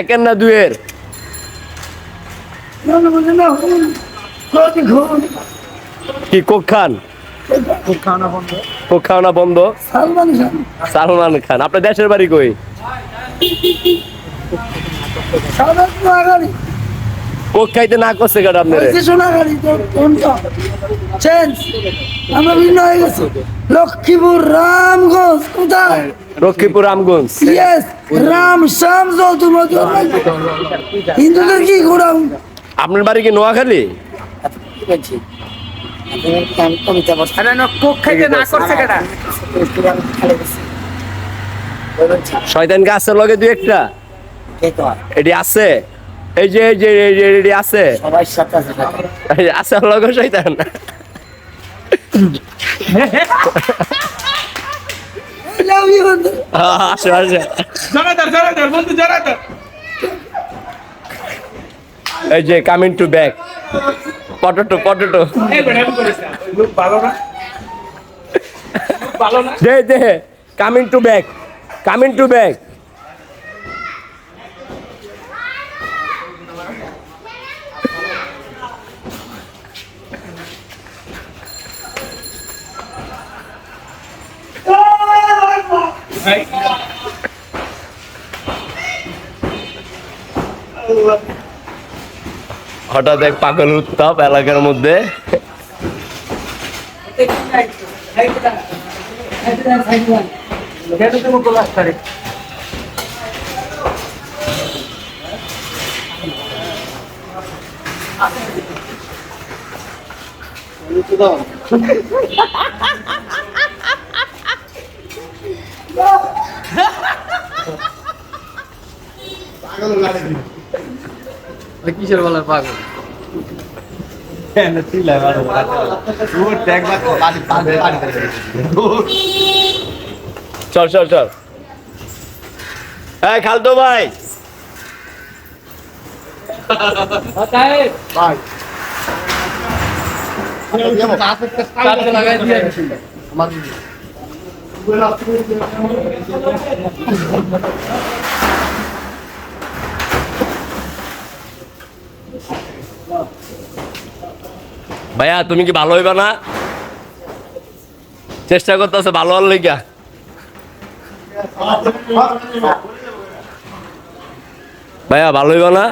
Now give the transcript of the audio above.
একের না দুয়ের কি কোক খান? কোক খাওয়ানা বন্ধ। সালমান খান। খান। আপনার দেশের বাড়ি কই? কোক খাইতে না করছে কেন আপনার? সোনাগাড়ি আমরা ভিন্ন হয়ে গেছে। লক্ষ্মীপুর রামগঞ্জ কোথায় লক্ষ্মীপুর আমগঞ্জ ইয়েস রাম শ্যাম যৌতুক হিন্দুদের কি ঘোরাম আপনার বাড়ি কি নোয়াখালী? শয়তান গাছের লগে দুই একটা? এটি আছে? এই যে এই যে এটি আছে? আছে লগে শয়তান। লাভ ইউ আসে আসে। জনাদার জনাদার বন্ধু জনাদার এই যে coming to back potato potato they they. Coming to back coming to back হঠাৎ এক পাগল উত্তাপ এলাকার মধ্যে। কিসের বলার পাগল? চল চল চল। হ্যাঁ খালতো ভাই। আমার ভাইয়া, তুমি কি ভালো হইবা না? চেষ্টা করতেছে ভালো হওয়ার লেগা। ভাইয়া, ভালো হইবা না?